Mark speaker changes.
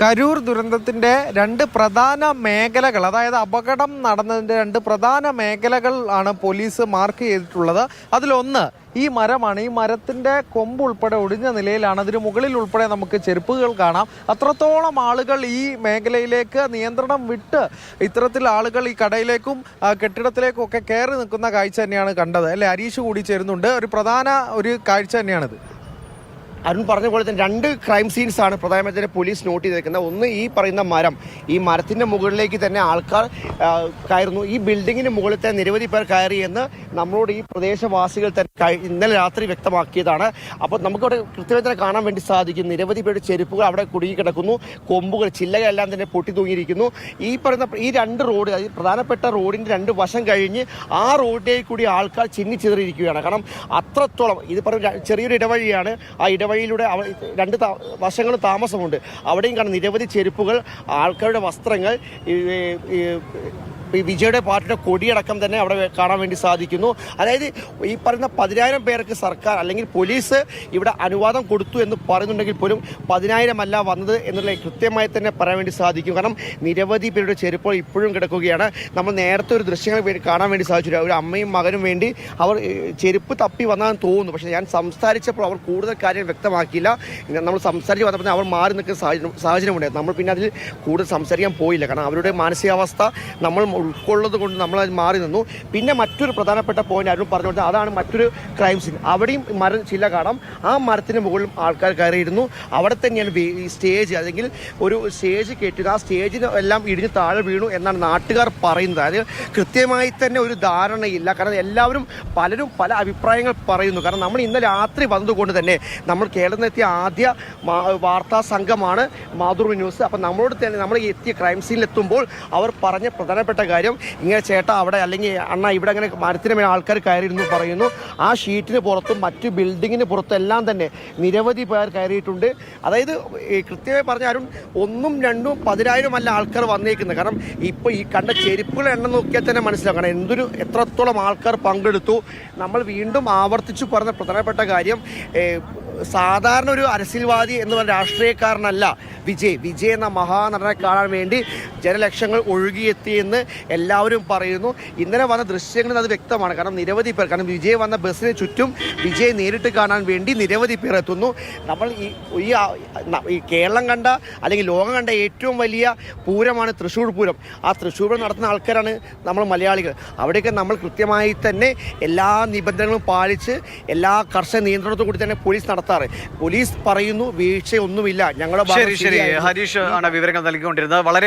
Speaker 1: കരൂർ ദുരന്തത്തിന്റെ രണ്ട് പ്രധാന മേഖലകൾ അതായത് അപകടം നടന്നതിന്റെ രണ്ട് പ്രധാന മേഖലകൾ ആണ് പോലീസ് മാർക്ക് ചെയ്തിട്ടുള്ളത്. അതിലൊന്ന് ഈ മരമാണ് ഈ മരത്തിന്റെ കൊമ്പ് ഉൾപ്പെടെ ഒടിഞ്ഞ നിലയിലാണ്. അതിന് മുകളിൽ ഉൾപ്പെടെ നമുക്ക് ചെരുപ്പുകൾ കാണാം. അത്രത്തോളം ആളുകൾ ഈ മേഖലയിലേക്ക് നിയന്ത്രണം വിട്ട് ഇത്തരത്തിൽ ആളുകൾ ഈ കടയിലേക്കും കെട്ടിടത്തിലേക്കും ഒക്കെ കയറി നിൽക്കുന്ന കാഴ്ച തന്നെയാണ് കണ്ടത്. അല്ലെ? അരീഷ് കൂടി ചേരുന്നുണ്ട്. ഒരു പ്രധാന ഒരു കാഴ്ച തന്നെയാണിത്.
Speaker 2: അരുൺ പറഞ്ഞ പോലെ തന്നെ രണ്ട് ക്രൈം സീൻസ് ആണ് പ്രധാനമായിട്ടും പോലീസ് നോട്ട് ചെയ്തേക്കുന്നത്. ഒന്ന് ഈ പറയുന്ന മരം. ഈ മരത്തിന്റെ മുകളിലേക്ക് തന്നെ ആൾക്കാർ കയറുന്നു. ഈ ബിൽഡിങ്ങിന് മുകളിൽ തന്നെ നിരവധി പേർ കയറി എന്ന് നമ്മളോട് ഈ പ്രദേശവാസികൾ തന്നെ ഇന്നലെ രാത്രി വ്യക്തമാക്കിയതാണ്. അപ്പോൾ നമുക്കവിടെ കൃത്യമായി തന്നെ കാണാൻ വേണ്ടി സാധിക്കും നിരവധി പേരുടെ ചെരുപ്പുകൾ അവിടെ കുടുങ്ങി കിടക്കുന്നു കൊമ്പുകൾ ചില്ലകളെല്ലാം തന്നെ പൊട്ടി തൂങ്ങിയിരിക്കുന്നു. ഈ പറയുന്ന ഈ രണ്ട് റോഡ് പ്രധാനപ്പെട്ട റോഡിന്റെ രണ്ട് വശം കഴിഞ്ഞ് ആ റോഡിലേക്ക് കൂടി ആൾക്കാർ ചിന്നിച്ചിതറിയിരിക്കുകയാണ് കാരണം അത്രത്തോളം ഇത് പറഞ്ഞ ചെറിയൊരു ഇടവഴിയാണ്. ആ ഇടവഴിയിലൂടെ അവ രണ്ട് വശങ്ങൾ താമസമുണ്ട്. അവിടെയും കാണാം നിരവധി ചെരുപ്പുകൾ ആൾക്കാരുടെ വസ്ത്രങ്ങൾ വിജയുടെ പാർട്ടിയുടെ കൊടിയടക്കം തന്നെ അവിടെ കാണാൻ വേണ്ടി സാധിക്കുന്നു. അതായത് ഈ പറയുന്ന പതിനായിരം പേർക്ക് സർക്കാർ അല്ലെങ്കിൽ പോലീസ് ഇവിടെ അനുവാദം കൊടുത്തു എന്ന് പറയുന്നുണ്ടെങ്കിൽ പോലും പതിനായിരം അല്ല വന്നത് എന്നുള്ള കൃത്യമായി തന്നെ പറയാൻ വേണ്ടി സാധിക്കും. കാരണം നിരവധി പേരുടെ ചെരുപ്പുകൾ ഇപ്പോഴും കിടക്കുകയാണ്. നമ്മൾ നേരത്തെ ഒരു ദൃശ്യങ്ങൾ കാണാൻ വേണ്ടി സാധിച്ചു ഒരു അമ്മയും മകനും വേണ്ടി അവർ ചെരുപ്പ് തപ്പി വന്നാന്ന് തോന്നുന്നു. പക്ഷേ ഞാൻ സംസാരിച്ചപ്പോൾ അവർ കൂടുതൽ കാര്യം വ്യക്തമാക്കിയില്ല. നമ്മൾ സംസാരിച്ച് വന്നപ്പോൾ അവർ മാറി നിൽക്കുന്ന സാഹചര്യം സാഹചര്യമുണ്ടായിരുന്നു. നമ്മൾ പിന്നെ അതിൽ കൂടുതൽ സംസാരിക്കാൻ പോയില്ല. കാരണം അവരുടെ മാനസികാവസ്ഥ നമ്മൾ ഉൾക്കൊള്ളത് കൊണ്ട് നമ്മൾ അത് മാറി നിന്നു. പിന്നെ മറ്റൊരു പ്രധാനപ്പെട്ട പോയിന്റ് ആരും പറഞ്ഞു കൊടുത്തത് അതാണ് മറ്റൊരു ക്രൈം സീൻ അവിടെയും മരം ചില കാണാം. ആ മരത്തിന് മുകളിലും ആൾക്കാർ കയറിയിരുന്നു. അവിടെ തന്നെയാണ് സ്റ്റേജ് അല്ലെങ്കിൽ ഒരു സ്റ്റേജ് കെട്ടിയത്. ആ സ്റ്റേജിന് എല്ലാം ഇടിഞ്ഞ് താഴെ വീണു എന്നാണ് നാട്ടുകാർ പറയുന്നത്. അതായത് കൃത്യമായി തന്നെ ഒരു ധാരണയില്ല. കാരണം എല്ലാവരും പലരും പല അഭിപ്രായങ്ങൾ പറയുന്നു. കാരണം നമ്മൾ ഇന്ന് രാത്രി വന്നതുകൊണ്ട് തന്നെ നമ്മൾ കേരളത്തിലെത്തിയ ആദ്യ വാർത്താ സംഘമാണ് മാതൃഭൂമി ന്യൂസ്. അപ്പം നമ്മളോട് തന്നെ നമ്മൾ എത്തിയ ക്രൈം സീനിലെത്തുമ്പോൾ അവർ പറഞ്ഞ പ്രധാനപ്പെട്ട കാര്യം ഇങ്ങനെ ചേട്ടാ അവിടെ അല്ലെങ്കിൽ അണ്ണ ഇവിടെ അങ്ങനെ മരത്തിന് മേലെ ആൾക്കാർ കയറിയിരുന്നു പറയുന്നു. ആ ഷീറ്റിന് പുറത്തും മറ്റു ബിൽഡിങ്ങിന് പുറത്തും എല്ലാം തന്നെ നിരവധി പേർ കയറിയിട്ടുണ്ട്. അതായത് കൃത്യമായി പറഞ്ഞ ആരും ഒന്നും രണ്ടും പതിനായിരം അല്ല ആൾക്കാർ വന്നേക്കുന്നത്. കാരണം ഇപ്പോൾ ഈ കണ്ട ചെരുപ്പുകൾ എണ്ണം നോക്കിയാൽ തന്നെ മനസ്സിലാവും. കാരണം എന്തൊരു എത്രത്തോളം ആൾക്കാർ പങ്കെടുത്തു. നമ്മൾ വീണ്ടും ആവർത്തിച്ചു പറഞ്ഞ പ്രധാനപ്പെട്ട കാര്യം സാധാരണ ഒരു അരസിൽവാദി എന്ന് പറഞ്ഞ രാഷ്ട്രീയക്കാരനല്ല. വിജയ്. വിജയ് എന്ന മഹാനടനെ കാണാൻ വേണ്ടി ജനലക്ഷങ്ങൾ ഒഴുകിയെത്തിയെന്ന് എല്ലാവരും പറയുന്നു. ഇന്നലെ വന്ന ദൃശ്യങ്ങളിൽ അത് വ്യക്തമാണ്. കാരണം നിരവധി പേർ കാരണം വിജയ് വന്ന ബസ്സിന് ചുറ്റും വിജയ് നേരിട്ട് കാണാൻ വേണ്ടി നിരവധി പേർ എത്തുന്നു. നമ്മൾ ഈ ഈ കേരളം കണ്ട അല്ലെങ്കിൽ ലോകം കണ്ട ഏറ്റവും വലിയ പൂരമാണ് തൃശ്ശൂർ പൂരം. ആ തൃശ്ശൂർ പൂരം നടത്തുന്ന ആൾക്കാരാണ് നമ്മൾ മലയാളികൾ. അവിടെയൊക്കെ നമ്മൾ കൃത്യമായി തന്നെ എല്ലാ നിബന്ധനകളും പാലിച്ച് എല്ലാ കർശന നിയന്ത്രണത്തോടു കൂടി തന്നെ പോലീസ് നടത്താറ്. പോലീസ് പറയുന്നു വീഴ്ചയൊന്നുമില്ല. ഞങ്ങളുടെ
Speaker 1: ഹരീഷ് ആണ് വിവരങ്ങൾ നൽകിക്കൊണ്ടിരുന്നത്. വളരെ